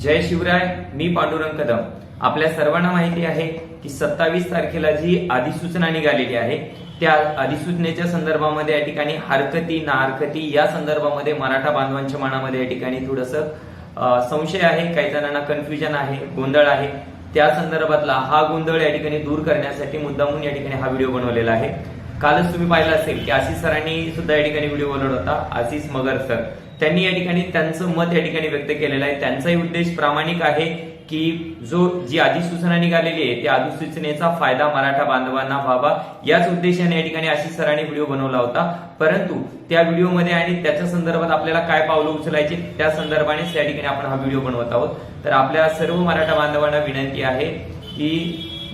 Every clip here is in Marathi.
जय शिवराय मी पांडुरंग कदम. आपल्या सर्वांना माहिती आहे की सत्तावीस तारखेला जी अधिसूचना निघालेली आहे त्या अधिसूचनेच्या संदर्भामध्ये या ठिकाणी हरकती नाहरकती या संदर्भामध्ये मराठा बांधवांच्या मनामध्ये या ठिकाणी थोडस संशय आहे काही जणांना कन्फ्युजन आहे गोंधळ आहे. त्या संदर्भातला हा गोंधळ या ठिकाणी दूर करण्यासाठी मुद्दामून या ठिकाणी हा व्हिडिओ बनवलेला आहे. कालच तुम्ही पाहिलं असेल की आशिष सरांनी सुद्धा या ठिकाणी व्हिडिओ बनवला होता आशिष मगर सर. त्यांनी या ठिकाणी त्यांचं मत या ठिकाणी व्यक्त केलेलं आहे. त्यांचाही उद्देश प्रामाणिक आहे की जो जी अधिसूचना निघालेली आहे त्या अधिसूचनेचा फायदा मराठा बांधवांना व्हावा. याच उद्देशाने या ठिकाणी आशिष सरांनी व्हिडिओ बनवला होता. परंतु त्या व्हिडिओमध्ये आणि त्याच्या संदर्भात आपल्याला काय पावलं उचलायची त्या संदर्भानेच या ठिकाणी आपण हा व्हिडिओ बनवत आहोत. तर आपल्या सर्व मराठा बांधवांना विनंती आहे की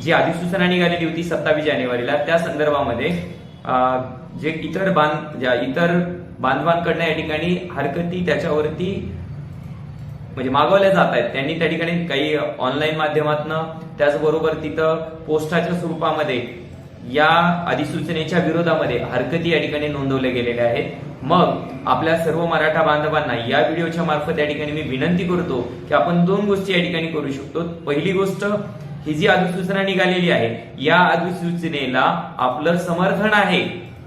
जी अधिसूचना निघालेली होती सत्तावीस जानेवारीला त्या संदर्भामध्ये जे इतर बांध ज्या इतर बांधवांकडनं या ठिकाणी हरकती त्याच्यावरती म्हणजे मागवल्या जात आहेत. त्यांनी त्या ठिकाणी काही ऑनलाईन माध्यमातून त्याचबरोबर तिथं पोस्टाच्या स्वरूपामध्ये या अधिसूचनेच्या विरोधामध्ये हरकती या ठिकाणी नोंदवल्या गेलेल्या आहेत. मग आपल्या सर्व मराठा बांधवांना या व्हिडिओच्या मार्फत या ठिकाणी मी विनंती करतो की आपण दोन गोष्टी या ठिकाणी करू शकतो. पहिली गोष्ट ही जी अधिसूचना निघालेली आहे या अधिसूचनेला आपलं समर्थन आहे.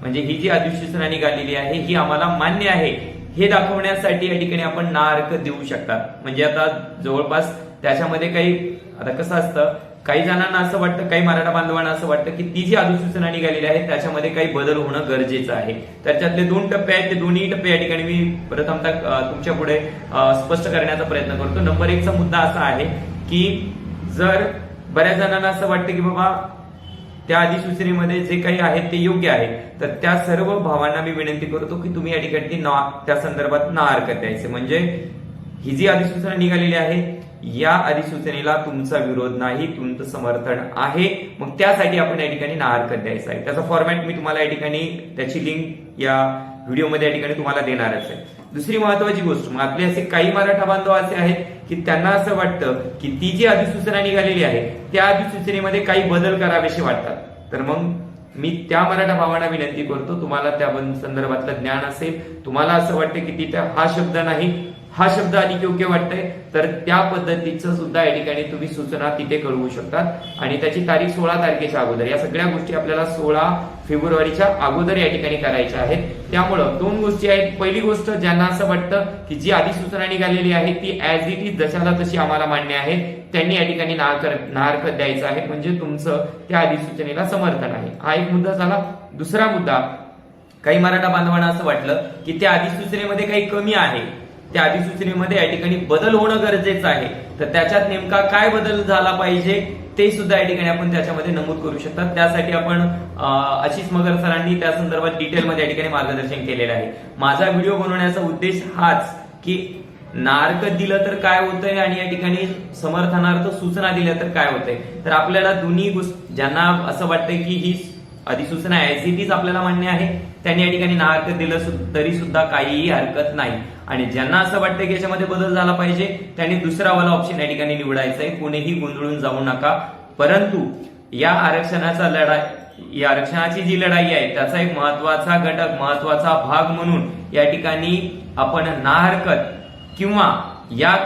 म्हणजे ही जी अधिसूचना निघालेली आहे ही आम्हाला मान्य आहे. हे दाखवण्यासाठी या ठिकाणी आपण नार्क देऊ शकतात म्हणजे आता जवळपास त्याच्यामध्ये काही आता कसं असतं काही जणांना असं वाटतं काही मराठा बांधवांना असं वाटतं की ती जी अधिसूचना निघालेली आहे त्याच्यामध्ये काही बदल होणं गरजेचं आहे. त्याच्यातले दोन टप्पे आहेत ते दोन्ही टप्पे या ठिकाणी मी प्रथमतः तुमच्यापुढे स्पष्ट करण्याचा प्रयत्न करतो. नंबर एकचा मुद्दा असा आहे की जर बऱ्याच जणांना असं वाटतं की बाबा त्या अधिसूचनेमध्ये जे काही आहे ते योग्य आहे. तर त्या सर्व भावांना मी विनंती करतो की तुम्ही या ठिकाणी ना त्या संदर्भात ना हरकत द्यायचे म्हणजे ही जी अधिसूचना निघालेली आहे या अधिसूचनेला तुमचा विरोध नाही तुमचं समर्थन आहे. मग त्यासाठी आपण या ठिकाणी ना हरकत द्यायचं आहे. त्याचा फॉर्मॅट मी तुम्हाला या ठिकाणी त्याची लिंक या व्हिडिओमध्ये या ठिकाणी तुम्हाला देणारच आहे. दुसरी महत्वाची गोष्ट मग आपले असे काही मराठा बांधव असे आहेत की त्यांना असं वाटतं की ती जी अधिसूचना निघालेली आहे त्या अधिसूचनेमध्ये काही बदल करावेसे वाटतात. तर मग मी त्या मराठा भावांना विनंती करतो तुम्हाला त्या संदर्भातलं ज्ञान असेल तुम्हाला असं वाटतं की तिथे हा शब्द नाही हा शब्द अधिक योग्य वाटतंय तर त्या पद्धतीचं सुद्धा या ठिकाणी तुम्ही सूचना तिथे कळवू शकतात. आणि त्याची तारीख सोळा तारखेच्या अगोदर या सगळ्या गोष्टी आपल्याला सोळा फेब्रुवारीच्या अगोदर या ठिकाणी करायच्या आहेत. त्यामुळं दोन गोष्टी आहेत. पहिली गोष्ट ज्यांना असं वाटतं की जी अधिसूचना निघालेली आहे ती ऍज इट इज जशाला तशी आम्हाला मान्य आहे त्यांनी या ठिकाणी नाहर नाहरकत द्यायचं आहे. म्हणजे तुमचं त्या अधिसूचनेला समर्थन आहे. हा एक मुद्दा झाला. दुसरा मुद्दा काही मराठा बांधवांना असं वाटलं की त्या अधिसूचनेमध्ये काही कमी आहे. त्या अधिसूचनेमध्ये या ठिकाणी बदल होणं गरजेचं आहे. तर त्याच्यात नेमका काय बदल झाला पाहिजे? ते सुद्धा या ठिकाणी आपण त्याच्यामध्ये नमूद करू शकतात. त्यासाठी आपण आशिष मगर सरांनी त्या संदर्भात डिटेलमध्ये या ठिकाणी मार्गदर्शन केलेलं आहे. माझा व्हिडिओ बनवण्याचा उद्देश हाच की नार्क दिलं तर काय होतंय आणि या ठिकाणी समर्थनार्थ सूचना दिल्या तर काय होतंय. तर आपल्याला दोन्ही गोष्ट ज्यांना असं वाटतंय की ही अधिसूचना ऍज इट इज आपल्याला मान्य आहे. त्यांनी या ठिकाणी ना हरकत दिलं सु- तरी सुद्धा काहीही हरकत नाही. आणि ज्यांना असं वाटतं की याच्यामध्ये बदल झाला पाहिजे त्यांनी दुसरा वाला ऑप्शन या ठिकाणी निवडायचा आहे. कोणीही गोंधळून जाऊ नका. परंतु या आरक्षणाचा लढाई या आरक्षणाची जी लढाई आहे त्याचा एक महत्त्वाचा घटक महत्त्वाचा भाग म्हणून या ठिकाणी आपण ना हरकत किंवा या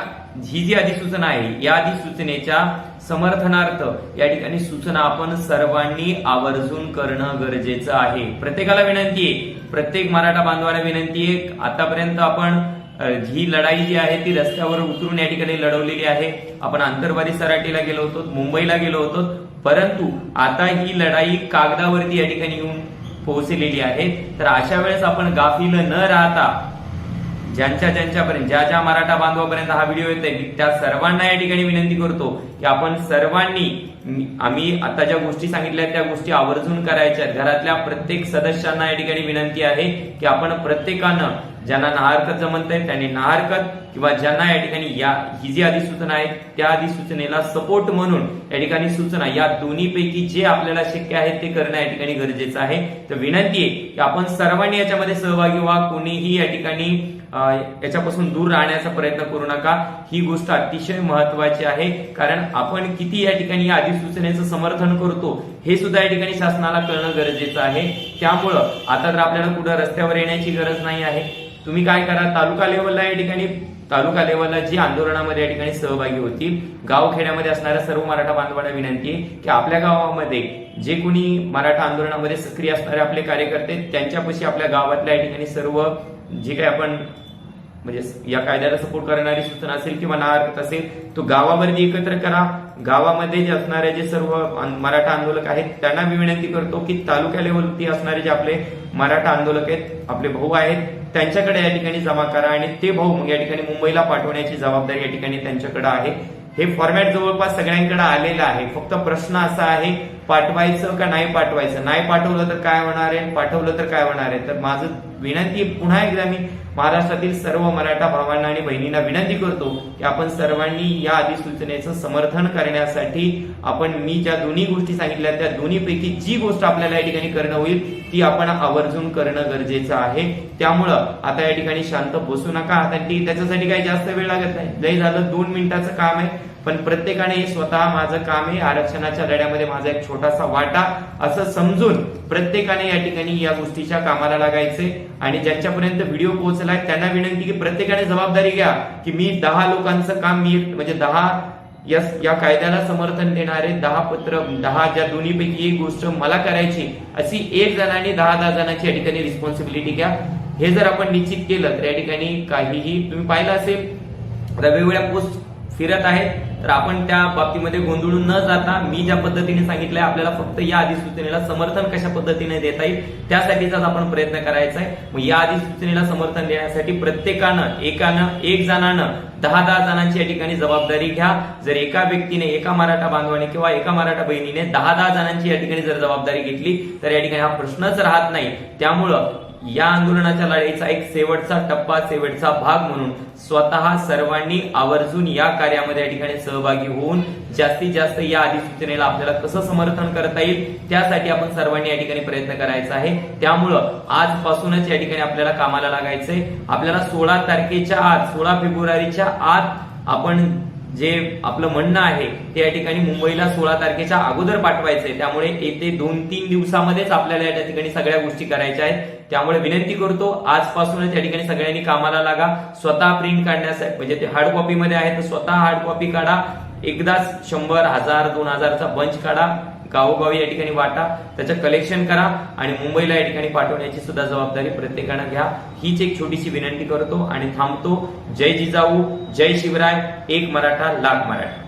ही जी अधिसूचना आहे या अधिसूचनेच्या समर्थनार्थ. या ठिकाणी सूचना आपण सर्वांनी आवर्जून करणं गरजेचं आहे. प्रत्येकाला विनंती आहे. प्रत्येक मराठा बांधवाला विनंती आहे. आतापर्यंत आपण ही लढाई जी आहे ती रस्त्यावर उतरून या ठिकाणी लढवलेली आहे. आपण आंतरवादी सराटीला गेलो होतो मुंबईला गेलो होतो. परंतु आता ही लढाई कागदावरती या ठिकाणी येऊन पोहोचलेली आहे. तर अशा वेळेस आपण गाफील न राहता ज्यांच्या ज्यांच्यापर्यंत ज्या ज्या मराठा बांधवापर्यंत हा व्हिडिओ येत आहे त्या सर्वांना या ठिकाणी विनंती करतो की आपण सर्वांनी आम्ही आता ज्या गोष्टी सांगितल्या आहेत, त्या गोष्टी आवर्जून करायच्या घरातल्या प्रत्येक सदस्यांना या ठिकाणी विनंती आहे की आपण प्रत्येकानं ज्यांना नाहरकत जमत आहे त्यांनी नाहरकत किंवा ज्यांना या ठिकाणी या ही जी अधिसूचना आहे त्या अधिसूचनेला सपोर्ट म्हणून या ठिकाणी सूचना या दोन्हीपैकी जे आपल्याला शक्य आहे ते करणं या ठिकाणी गरजेचं आहे. तर विनंती आहे की आपण सर्वांनी याच्यामध्ये सहभागी व्हा. कोणीही या ठिकाणी याच्यापासून दूर राहण्याचा प्रयत्न करू नका. ही गोष्ट अतिशय महत्वाची आहे. कारण आपण किती या ठिकाणी या अधिसूचनेचं समर्थन करतो हे सुद्धा या ठिकाणी शासनाला कळणं गरजेचं आहे. त्यामुळं आता तर आपल्याला कुठं रस्त्यावर येण्याची गरज नाही आहे. तुम्ही काय करा तालुका लेवलला या ठिकाणी तालुका लेवलला जी आंदोलनामध्ये या ठिकाणी सहभागी होतील गावखेड्यामध्ये असणाऱ्या सर्व मराठा बांधवांना विनंती आहे की आपल्या गावामध्ये जे कोणी मराठा आंदोलनामध्ये सक्रिय असणारे आपले कार्यकर्ते त्यांच्यापाशी आपल्या गावातल्या या ठिकाणी सर्व जे काही आपण म्हणजे या कायद्याला सपोर्ट करणारी सूचना असेल किंवा ना हरकत असेल तो गावावरती एकत्र करा. गावामध्ये जे असणारे जे सर्व मराठा आंदोलक आहेत त्यांना मी विनंती करतो की तालुका लेवलवरती असणारे जे आपले मराठा आंदोलक आहेत आपले भाऊ आहेत त्यांच्याकडे या ठिकाणी जमा करा आणि ते भाऊ मग या ठिकाणी मुंबईला पाठवण्याची जबाबदारी या ठिकाणी त्यांच्याकडे आहे. हे फॉर्मॅट जवळपास सगळ्यांकडे आलेलं आहे. फक्त प्रश्न असा आहे पाठवायचं का नाही पाठवायचं? नाही पाठवलं तर काय होणार आहे? पाठवलं तर काय होणार आहे? तर माझं विनंती पुन्हा एकदा मी महाराष्ट्रातील सर्व मराठा भावांना आणि बहिणींना विनंती करतो की आपण सर्वांनी या अधिसूचनेचं समर्थन करण्यासाठी आपण मी ज्या दोन्ही गोष्टी सांगितल्या त्या दोन्हीपैकी जी गोष्ट आपल्याला या ठिकाणी करणं होईल ती आपण आवर्जून करणं गरजेचं आहे. त्यामुळं आता या ठिकाणी शांत बसू नका. आता त्याच्यासाठी काही जास्त वेळ लागत नाही. लय झालं दोन मिनिटाचं काम आहे. पण प्रत्येकाने स्वतः माझं काम आहे आरक्षणाच्या लढ्यामध्ये माझा एक छोटासा वाटा असं समजून प्रत्येकाने या ठिकाणी या गोष्टीच्या कामाला लागायचे. आणि ज्यांच्यापर्यंत व्हिडिओ पोहोचलाय त्यांना विनंती की प्रत्येकाने जबाबदारी घ्या की मी दहा लोकांचं काम मी म्हणजे दहा या या कायद्याला समर्थन देणारे दहा पत्र दहा ज्या दोन्हीपैकी एक गोष्ट मला करायची अशी एक जणांनी दहा दहा जणांची या ठिकाणी रिस्पॉन्सिबिलिटी घ्या. हे जर आपण निश्चित केलं तर या ठिकाणी काहीही तुम्ही पाहिलं असेल. वेगवेगळ्या पोस्ट फिरत आहेत. तर आपण त्या बाबतीमध्ये गोंधळून न जाता मी ज्या पद्धतीने सांगितलंय आपल्याला फक्त या अधिसूचनेला समर्थन कशा पद्धतीने देता येईल त्यासाठीचाच आपण प्रयत्न करायचा आहे मग या अधिसूचनेला समर्थन देण्यासाठी प्रत्येकानं एकानं एक जणानं दहा दहा जणांची या ठिकाणी जबाबदारी घ्या. जर एका व्यक्तीने एका मराठा बांधवाने किंवा एका मराठा बहिणीने दहा दहा जणांची या ठिकाणी जर जबाबदारी घेतली तर या ठिकाणी हा प्रश्नच राहत नाही. त्यामुळं या आंदोलनाच्या लढाईचा एक शेवटचा टप्पा शेवटचा भाग म्हणून स्वतः सर्वांनी आवर्जून या कार्यामध्ये या ठिकाणी सहभागी होऊन जास्तीत जास्त या अधिसूचनेला आपल्याला कसं समर्थन करता येईल त्यासाठी आपण सर्वांनी या ठिकाणी प्रयत्न करायचा आहे. त्यामुळं आजपासूनच या ठिकाणी आपल्याला कामाला लागायचंय. आपल्याला सोळा तारखेच्या आत सोळा फेब्रुवारीच्या आत आपण जे आपलं म्हणणं आहे ते या ठिकाणी मुंबईला सोळा तारखेच्या अगोदर पाठवायचंय. त्यामुळे येते दोन तीन दिवसामध्येच आपल्याला या ठिकाणी सगळ्या गोष्टी करायच्या आहेत. त्यामुळे विनंती करतो आजपासूनच या ठिकाणी सगळ्यांनी कामाला लागा. स्वतः प्रिंट काढण्यासाठी म्हणजे ते हार्ड कॉपीमध्ये आहे तर स्वतः हार्ड कॉपी काढा. एकदाच शंभर हजार दोन हजारचा बंच काढा. गावोगावी या ठिकाणी वाटा. त्याचं कलेक्शन करा आणि मुंबईला या ठिकाणी पाठवण्याची सुद्धा जबाबदारी प्रत्येकानं घ्या. हीच एक छोटीशी विनंती करतो आणि थांबतो. जय जिजाऊ जय शिवराय एक मराठा लाख मराठा.